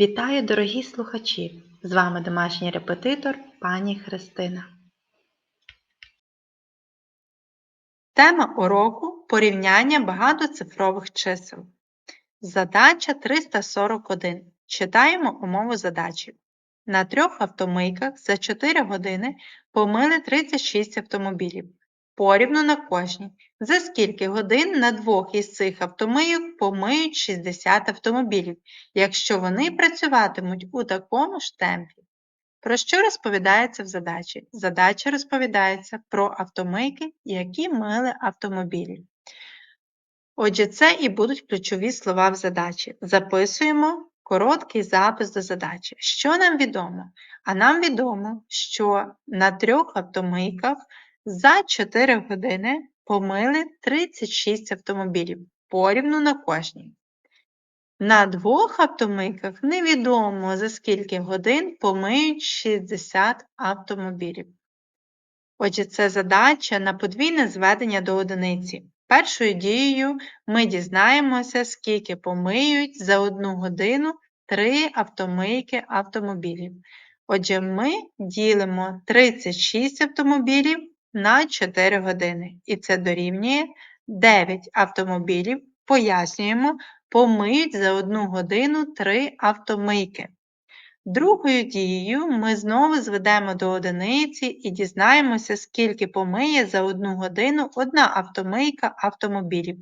Вітаю, дорогі слухачі! З вами домашній репетитор пані Христина. Тема уроку порівняння багатоцифрових чисел. Задача 341. Читаємо умову задачі. На трьох автомийках за 4 години помили 36 автомобілів. Порівну на кожній. За скільки годин на двох із цих автомийок помиють 60 автомобілів, якщо вони працюватимуть у такому ж темпі. Про що розповідається в задачі? Задача розповідається про автомийки, які мили автомобілі. Отже, це і будуть ключові слова в задачі. Записуємо короткий запис до задачі. Що нам відомо? А нам відомо, що на трьох автомийках за 4 години помили 36 автомобілів порівну на кожній. На двох автомийках невідомо за скільки годин помиють 60 автомобілів. Отже, це задача на подвійне зведення до одиниці. Першою дією ми дізнаємося, скільки помиють за одну годину 3 автомийки автомобілів. Отже, ми ділимо 36 автомобілів на 4 години. І це дорівнює 9 автомобілів. Пояснюємо, помиють за 1 годину 3 автомийки. Другою дією ми знову зведемо до одиниці і дізнаємося, скільки помиє за 1 годину одна автомийка автомобілів.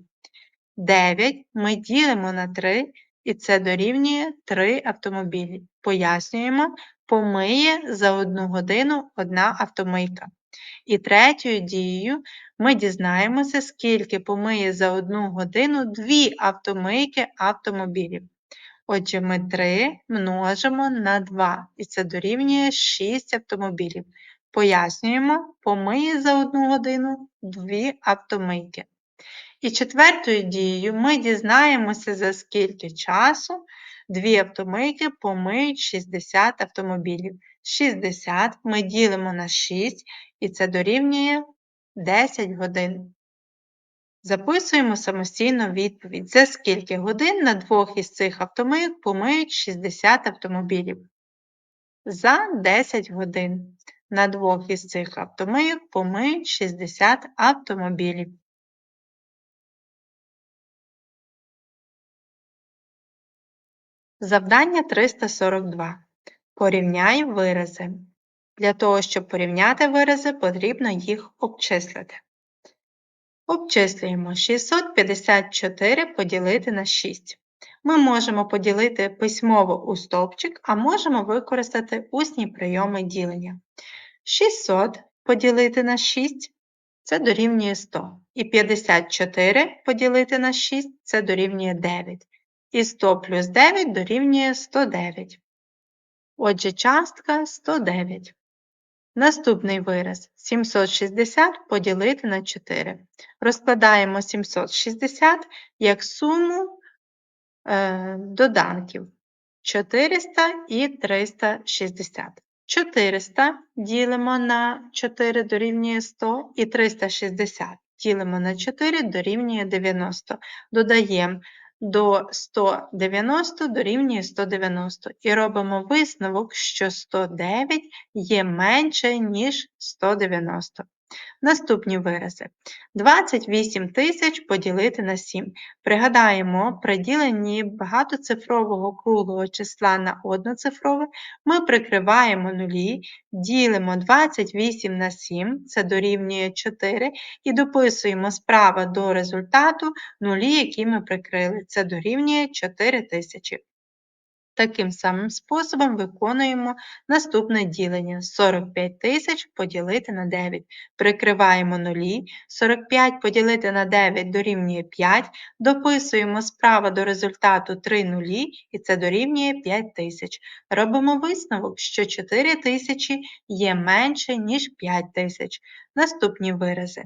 9 ми ділимо на 3, і це дорівнює 3 автомобілі. Пояснюємо, помиє за 1 годину одна автомийка. І третьою дією ми дізнаємося, скільки помиє за 1 годину 2 автомийки автомобілів. Отже, ми 3 множимо на 2, і це дорівнює 6 автомобілів. Пояснюємо, помиє за 1 годину 2 автомийки. І четвертою дією ми дізнаємося, за скільки часу дві автомийки помиють 60 автомобілів. 60 ми ділимо на 6, і це дорівнює 10 годин. Записуємо самостійно відповідь, за скільки годин на двох із цих автомийок помиють 60 автомобілів. За 10 годин на двох із цих автомийок помиють 60 автомобілів. Завдання 342. Порівняй вирази. Для того, щоб порівняти вирази, потрібно їх обчислити. Обчислюємо 654 поділити на 6. Ми можемо поділити письмово у стовпчик, а можемо використати усні прийоми ділення. 600 поділити на 6 це дорівнює 100. І 54 поділити на 6 це дорівнює 9. І 100 плюс 9 дорівнює 109. Отже, частка 109. Наступний вираз 760 поділити на 4. Розкладаємо 760 як суму е, доданків 400 і 360. 400 ділимо на 4 дорівнює 100 і 360 ділимо на 4 дорівнює 90. Додаємо до 190 дорівнює 190 і робимо висновок, що 109 є менше, ніж 190. Наступні вирази. 28 тисяч поділити на 7. Пригадаємо, при діленні багатоцифрового круглого числа на одноцифрове ми прикриваємо нулі, ділимо 28 на 7, це дорівнює 4, і дописуємо справа до результату нулі, які ми прикрили. Це дорівнює 4 тисячі. Таким самим способом виконуємо наступне ділення. 45 тисяч поділити на 9. Прикриваємо нулі. 45 поділити на 9 дорівнює 5. Дописуємо справа до результату 3 нулі, і це дорівнює 5 тисяч. Робимо висновок, що 4 тисячі є менше, ніж 5 тисяч. Наступні вирази.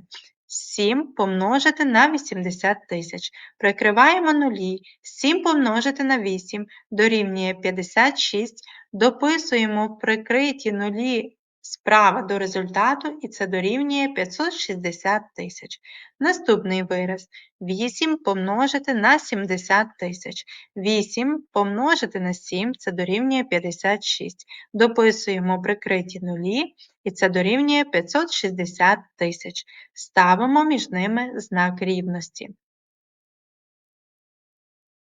7 помножити на 80 тисяч. Прикриваємо нулі. 7 помножити на 8 дорівнює 56. Дописуємо прикриті нулі справа до результату, і це дорівнює 560 тисяч. Наступний вираз 8 помножити на 70 тисяч. 8 помножити на 7 це дорівнює 56. Дописуємо прикриті нулі, і це дорівнює 560 тисяч. Ставимо між ними знак рівності.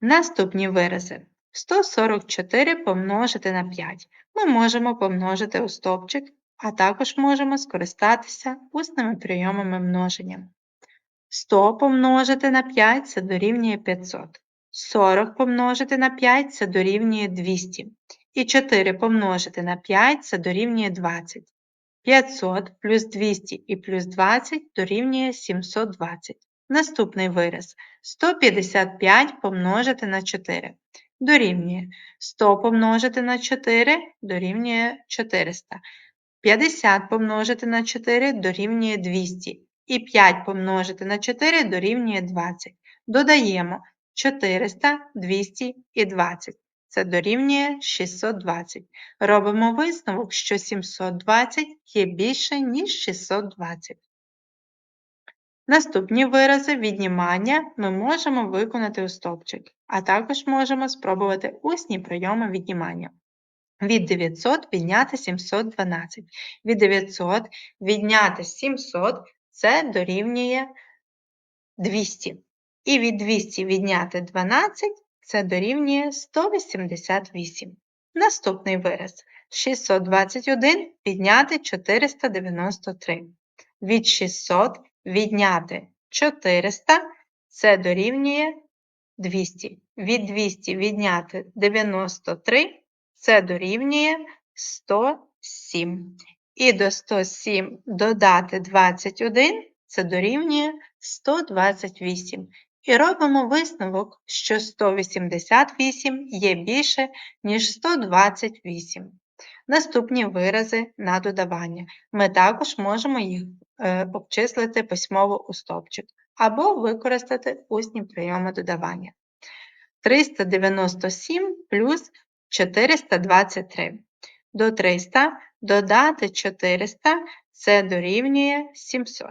Наступні вирази. 144 помножити на 5. Ми можемо помножити у стовпчик, а також можемо скористатися усними прийомами множення. 100 помножити на 5 це дорівнює 500. 40 помножити на 5 це дорівнює 200. І 4 помножити на 5 це дорівнює 20. 500 плюс 200 і плюс 20 дорівнює 720. Наступний вираз 155 помножити на 4 дорівнює 100 помножити на 4 дорівнює 400. 50 помножити на 4 дорівнює 200. І 5 помножити на 4 дорівнює 20. Додаємо 400, 200 і 20. Це дорівнює 620. Робимо висновок, що 720 є більше, ніж 620. Наступні вирази віднімання ми можемо виконати у стовпчик, а також можемо спробувати усні прийоми віднімання. Від 900 відняти 712. Від 900 відняти 700 це дорівнює 200. І від 200 відняти 12 це дорівнює 188. Наступний вираз 621 відняти 493. Від 600 відняти 400 це дорівнює 200. Від 200 відняти 93 це дорівнює 107. І до 107 додати 21 це дорівнює 128. І робимо висновок, що 188 є більше, ніж 128. Наступні вирази на додавання. Ми також можемо їх е, обчислити письмово у стопчик або використати усні прийоми додавання. 397 плюс 423. До 300 додати 400 це дорівнює 700.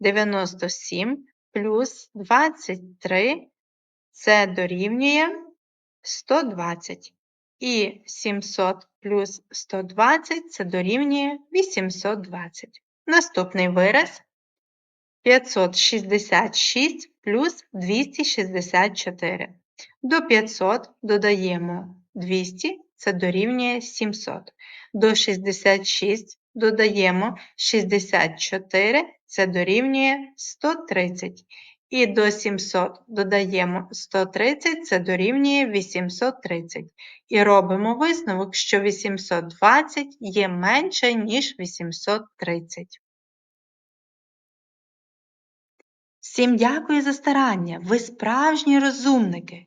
97 плюс 23 це дорівнює 120. І 700 плюс 120 це дорівнює 820. Наступний вираз 566 плюс 264. До 500 додаємо 200, це дорівнює 700. До 66 додаємо 64, це дорівнює 130. І до 700 додаємо 130, це дорівнює 830. І робимо висновок, що 820 є менше, ніж 830. Всім дякую за старання! Ви справжні розумники!